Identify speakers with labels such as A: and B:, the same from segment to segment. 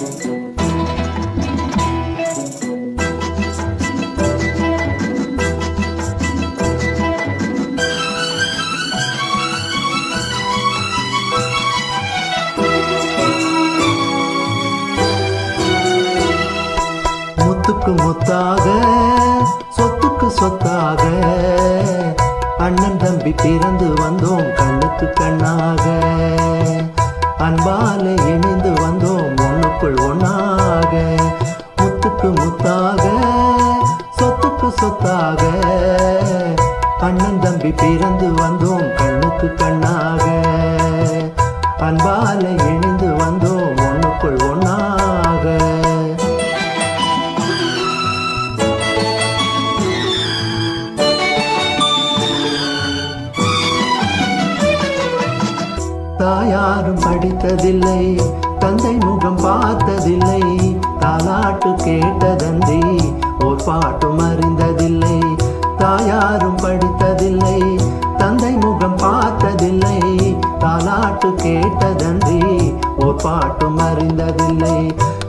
A: முத்துக்கு முத்தாக சொத்துக்கு சொத்தாக. அண்ணன் தம்பி பிறந்து வந்தோம் கண்ணுக்கு கண்ணாக. அன்பாலே சொத்துக்கு சொத்தாக அண்ணன் தம்பி பிறந்து வந்தோம் கண்ணுக்கு கண்ணாக. அன்பால இணைந்து வந்தோம் ஒண்ணுக்குள் ஒண்ணாக. தாயாரும் படித்ததில்லை தந்தை முகம் பார்த்ததில்லை. தாலாட்டு கேட்டதந்தி ஒரு பாட்டும் அறிந்தது தாயாரும் படித்ததில்லை தந்தை முகம் பார்த்ததில்லை தாலாட்டு கேட்டதன்றி ஓர் பாட்டும் அறிந்ததில்லை.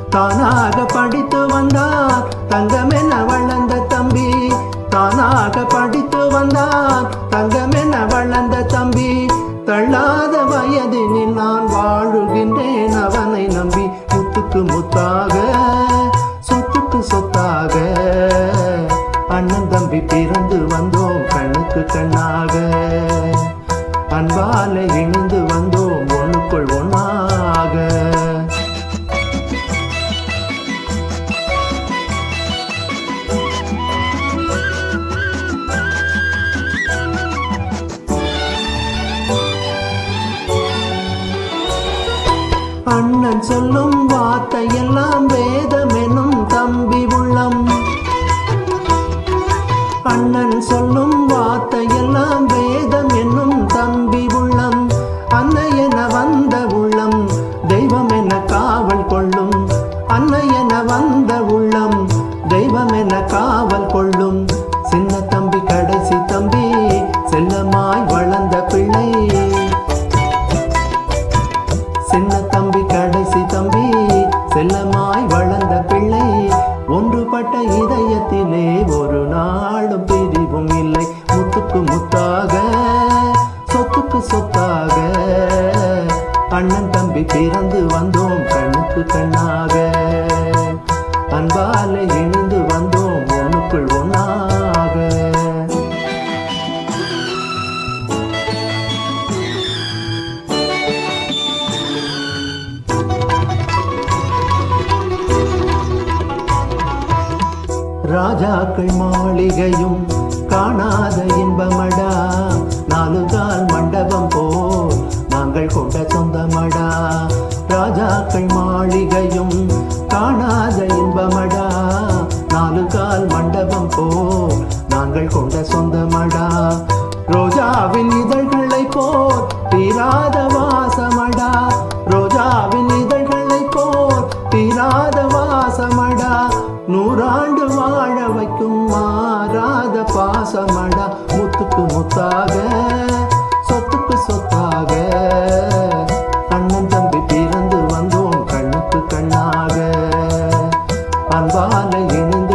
A: தானாக படித்து வந்தார் தங்கமென வளர்ந்த நம்பி பிறந்து வந்தோம் கண்ணுக்கு கண்ணாக. அன்பால இணைந்து வந்தோம் ஒண்ணுக்குள் ஒன்றாக அண்ணன் சொல்லும் வார்த்தையெல்லாம் வேதம் தெய்வம் காவல் கொள்ளும். சின்ன தம்பி கடைசி தம்பி செல்லமாய் வளர்ந்த பிள்ளை. சின்ன தம்பி கடைசி தம்பி செல்லமாய் வளர்ந்த பிள்ளை. ஒன்றுபட்ட இதயத்திலே ஒரு நாளும் பிரிவும் இல்லை. முத்துக்கு முத்தாக சொத்துக்கு சொத்தாக. அண்ணன் தம்பி பிறந்து வந்தோம் கண்ணுக்கு கண்ணாக. அன்பாலே இணைந்து ராஜாக்கள் மாளிகையும் காணாத இன்பமடா. நாலுகால் மண்டபம் போல் நாங்கள் கொண்ட சொந்தமடா. ராஜாக்கள் மாளிகையும் காணாத இன்பமடா. நாலுகால் மண்டபம் போல் நாங்கள் கொண்ட சொந்தமடா. ரோஜாவின் இதழ்களை போல் தீராத நூறாண்டு வாழ வைக்கும் மாறாத பாசமடா முத்துக்கு முத்தாக சொத்துக்கு சொத்தாக. அண்ணன் தம்பி பிறந்து வந்தோம் கண்ணுக்கு கண்ணாக. அன்பால இணைந்து